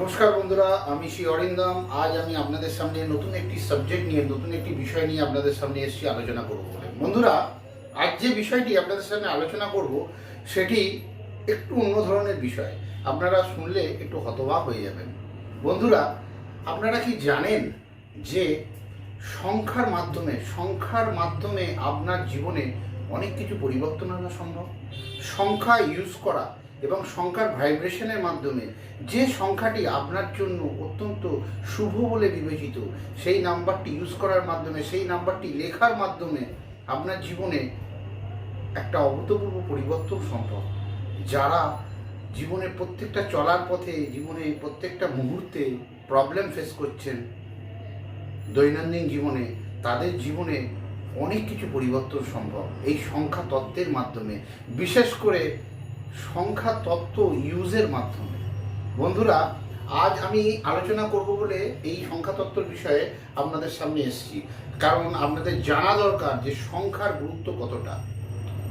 নমস্কার বন্ধুরা, আমি শ্রী অরিন্দম। আজ আমি আপনাদের সামনে নতুন একটি সাবজেক্ট নিয়ে, নতুন একটি বিষয় নিয়ে আপনাদের সামনে এসেছি আলোচনা করব বলে। বন্ধুরা, আজ যে বিষয়টি আপনাদের সামনে আলোচনা করব, সেটি একটু অন্য ধরনের বিষয়। আপনারা শুনলে একটু হতবাক হয়ে যাবেন। বন্ধুরা, আপনারা কি জানেন যে সংখ্যার মাধ্যমে সংখ্যার মাধ্যমে আপনার জীবনে অনেক কিছু পরিবর্তন আনা সম্ভব? সংখ্যা ইউজ করা এবং সংখ্যার ভাইব্রেশনের মাধ্যমে যে সংখ্যাটি আপনার জন্য অত্যন্ত শুভ বলে বিবেচিত, সেই নাম্বারটি ইউজ করার মাধ্যমে, সেই নাম্বারটি লেখার মাধ্যমে আপনার জীবনে একটা অভূতপূর্ব পরিবর্তন সম্ভব। যারা জীবনের প্রত্যেকটা চলার পথে জীবনে প্রত্যেকটা মুহূর্তে প্রবলেম ফেস করছেন, দৈনন্দিন জীবনে তাদের জীবনে অনেক কিছু পরিবর্তন সম্ভব। এই সংখ্যা তত্ত্বের মাধ্যমে, বিশেষ করে সংখ্যা তত্ত্ব ইউজের মাধ্যমে। বন্ধুরা, আজ আমি আলোচনা করব বলে এই সংখ্যা তত্ত্বর বিষয়ে আপনাদের সামনে এসেছি। কারণ আপনাদের জানা দরকার যে সংখ্যার গুরুত্ব কতটা।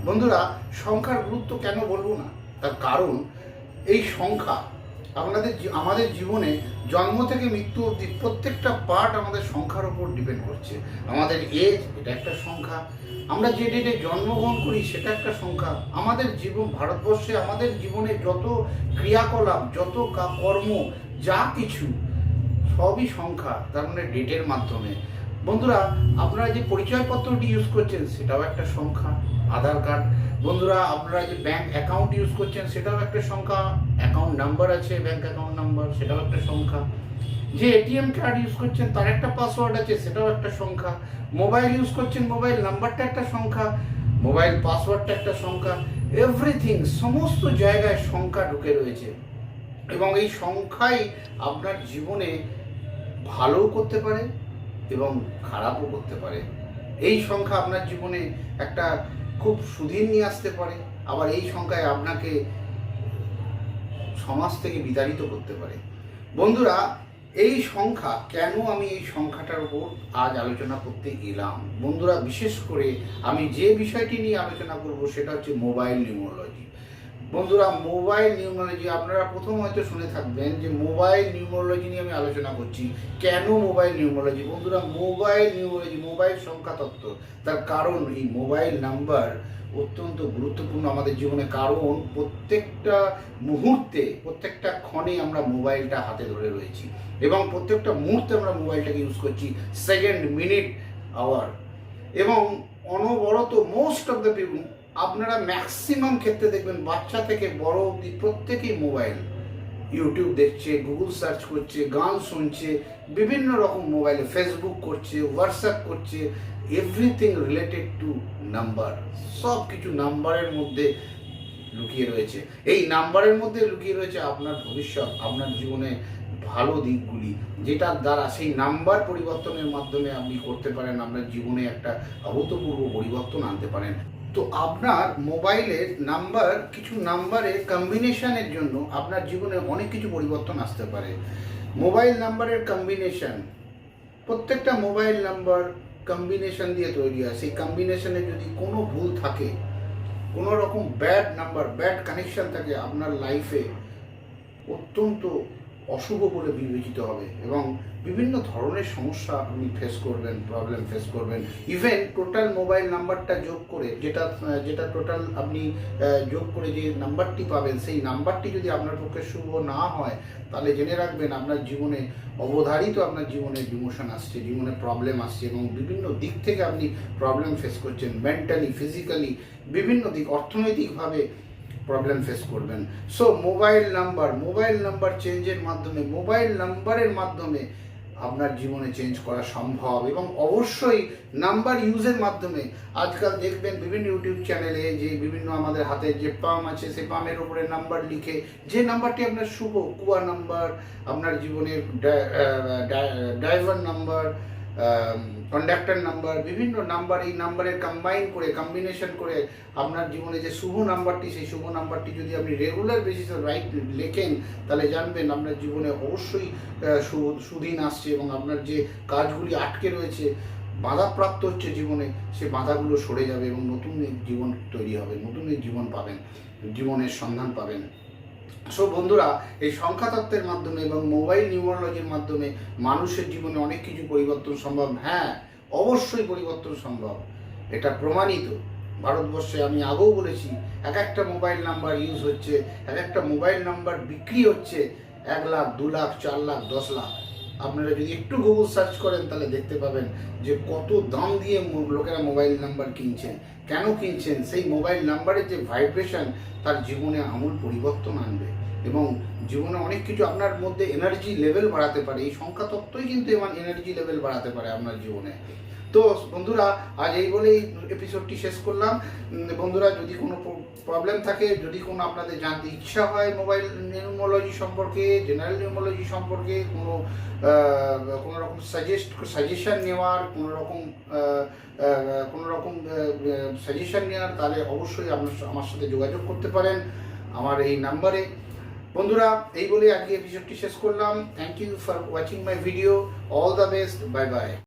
বন্ধুরা, সংখ্যার গুরুত্ব কেন বলব না? তার কারণ, এই সংখ্যা আপনাদের আমাদের জীবনে জন্ম থেকে মৃত্যু অবধি প্রত্যেকটা পার্ট আমাদের সংখ্যার উপর ডিপেন্ড করছে। আমাদের এজ এটা একটা সংখ্যা। আমরা যে ডেটে জন্মগ্রহণ করি, সেটা একটা সংখ্যা। আমাদের জীবন, ভারতবর্ষে আমাদের জীবনে যত ক্রিয়াকলাপ, যত কর্ম, যা কিছু, সবই সংখ্যা, তার মানে ডেটের মাধ্যমে। বন্ধুরা, আপনারা যে পরিচয়পত্রটি ইউজ করছেন, সেটাও একটা সংখ্যা, আধার কার্ড। বন্ধুরা, আপনারা যে ব্যাংক অ্যাকাউন্ট ইউজ করছেন, সেটাও একটা সংখ্যা অ্যাকাউন্ট নাম্বার আছে ব্যাংক অ্যাকাউন্ট নাম্বার সেটাও একটা সংখ্যা। যে এটিএম কার্ড ইউজ করছেন, তার একটা পাসওয়ার্ড আছে, সেটাও একটা সংখ্যা। মোবাইল ইউজ করছেন মোবাইল নাম্বারটা একটা সংখ্যা মোবাইল পাসওয়ার্ডটা একটা সংখ্যা। এভরিথিং সমস্ত জায়গায় সংখ্যা ঢুকে রয়েছে। এবং এই সংখ্যাই আপনার জীবনে ভালোও করতে পারে খারাপও করতে পারে। এই সংখ্যা আপনার জীবনে একটা খুব সুদিন নিয়ে আসতে পারে, আবার এই সংখ্যায় আপনাকে সমাজ থেকে বিতাড়িত করতে পারে। বন্ধুরা, এই সংখ্যা, কেন আমি এই সংখ্যাটার উপর আজ আলোচনা করতে এলাম? বন্ধুরা, বিশেষ করে আমি যে বিষয়টি নিয়ে আলোচনা করব সেটা হচ্ছে মোবাইল নিউমোলজি। বন্ধুরা মোবাইল নিউমোলজি আপনারা প্রথম হয়তো শুনে থাকবেন যে মোবাইল নিউমোলজি নিয়ে আমি আলোচনা করছি। কেন মোবাইল নিউমোলজি বন্ধুরা মোবাইল নিউমোলজি মোবাইল সংখ্যা তত্ত্ব, তার কারণ এই মোবাইল নাম্বার অত্যন্ত গুরুত্বপূর্ণ আমাদের জীবনে। কারণ প্রত্যেকটা মুহূর্তে, প্রত্যেকটা ক্ষণে আমরা মোবাইলটা হাতে ধরে রয়েছি এবং প্রত্যেকটা মুহূর্তে আমরা মোবাইলটাকে ইউজ করছি সেকেন্ড মিনিট আওয়ার এবং অনবরত মোস্ট অফ দ্য পিপুল আপনারা ম্যাক্সিমাম ক্ষেত্রে দেখবেন বাচ্চা থেকে বড় অবধি প্রত্যেকেই মোবাইল ইউটিউব দেখছে গুগল সার্চ করছে, গান শুনছে, বিভিন্ন রকম মোবাইলে ফেসবুক করছে হোয়াটসঅ্যাপ করছে এভরিথিং রিলেটেড টু নাম্বার সব কিছু নাম্বারের মধ্যে লুকিয়ে রয়েছে। এই নাম্বারের মধ্যে লুকিয়ে রয়েছে আপনার ভবিষ্যৎ, আপনার জীবনে ভালো দিকগুলি, যেটার দ্বারা সেই নাম্বার পরিবর্তনের মাধ্যমে আপনি করতে পারেন, আপনার জীবনে একটা অভূতপূর্ব পরিবর্তন আনতে পারেন। তো আপনার মোবাইলের নাম্বার, কিছু নাম্বারের কম্বিনেশনের জন্য আপনার জীবনে অনেক কিছু পরিবর্তন আসতে পারে। মোবাইল নাম্বারের কম্বিনেশন প্রত্যেকটা মোবাইল নাম্বার কম্বিনেশন দিয়ে তৈরি হয়। সেই কম্বিনেশনে যদি কোনো ভুল থাকে, কোনো রকম ব্যাড নাম্বার ব্যাড কানেকশন থাকে আপনার লাইফে অত্যন্ত অশুভ বলে বিবেচিত হবে এবং বিভিন্ন ধরনের সমস্যা আপনি ফেস করবেন প্রবলেম ফেস করবেন। ইভেন টোটাল মোবাইল নাম্বারটা যোগ করে, যেটা যেটা টোটাল আপনি যোগ করে যে নাম্বারটি পাবেন, সেই নাম্বারটি যদি আপনার পক্ষে শুভ না হয়, তাহলে জেনে রাখবেন আপনার জীবনে অবধারিত আপনার জীবনে ডিমোশন আসছে, জীবনে প্রবলেম আসছে এবং বিভিন্ন দিক থেকে আপনি প্রবলেম ফেস করছেন মেন্টালি ফিজিক্যালি বিভিন্ন দিক, অর্থনৈতিকভাবে প্রবলেম ফেস করবেন। So mobile number mobile number চেঞ্জের মাধ্যমে মোবাইল নাম্বারের মাধ্যমে আপনার জীবনে চেঞ্জ করা সম্ভব এবং অবশ্যই নাম্বার ইউজের মাধ্যমে আজকাল দেখবেন বিভিন্ন ইউটিউব চ্যানেলে যে বিভিন্ন আমাদের হাতে যে পাম আছে, সেই পামের উপরে নাম্বার লিখে যে নাম্বারটি আপনার শুভ, কুয়া নাম্বার আপনার জীবনের ড্রাইভার নাম্বার কন্ডাক্টর নাম্বার বিভিন্ন নাম্বার এই নাম্বারের কম্বাইন করে কম্বিনেশন করে আপনার জীবনে যে শুভ নাম্বারটি সেই শুভ নাম্বারটি যদি আপনি রেগুলার বেসিসে রাইট লেখেন, তাহলে জানবেন আপনার জীবনে অবশ্যই সুদিন আসছে এবং আপনার যে কাজগুলি আটকে রয়েছে, বাধাপ্রাপ্ত হচ্ছে জীবনে, সে বাধাগুলো সরে যাবে এবং নতুন জীবন তৈরি হবে, নতুন জীবন পাবেন, জীবনের সন্ধান পাবেন। সো বন্ধুরা, এই সংখ্যাতত্ত্বের মাধ্যমে এবং মোবাইল নিউমোলজির মাধ্যমে মানুষের জীবনে অনেক কিছু পরিবর্তন সম্ভব। হ্যাঁ অবশ্যই পরিবর্তন সম্ভব। এটা প্রমাণিত। ভারতবর্ষে আমি আগেও বলেছি, এক একটা মোবাইল নাম্বার ইউজ হচ্ছে, এক একটা মোবাইল নাম্বার বিক্রি হচ্ছে এক লাখ, দু লাখ, চার লাখ, দশ লাখ। আপনারা যদি একটু গুগল সার্চ করেন, তাহলে দেখতে পাবেন যে কত দাম দিয়ে লোকেরা মোবাইল নাম্বার কিনছেন। কেন কিনছেন? সেই মোবাইল নাম্বারের যে ভাইব্রেশন তার জীবনে আমূল পরিবর্তন আনবে। এবং জীবনে অনেক কিছু আপনার মধ্যে এনার্জি লেভেল বাড়াতে পারে। এই সংখ্যা তত্ত্বই কিন্তু এনার্জি লেভেল বাড়াতে পারে আপনার জীবনে। তো বন্ধুরা, আজ এই বলেই এপিসোডটি শেষ করলাম। বন্ধুরা, যদি কোনো প্রবলেম থাকে, যদি কোনো আপনাদের জানতে ইচ্ছা হয় মোবাইল নিউমোলজি সম্পর্কে জেনারেল নিউমোলজি সম্পর্কে, কোনো কোনো রকম সাজেস্ট সাজেশন নেওয়ার, কোনো রকম কোনো রকম সাজেশন নেওয়ার, তাহলে অবশ্যই আপনার আমার সাথে যোগাযোগ করতে পারেন আমার এই নাম্বারে বন্ধুরা, এই বলে আজকে এপিসোডটি শেষ করলাম। Thank you for watching my video all the best bye bye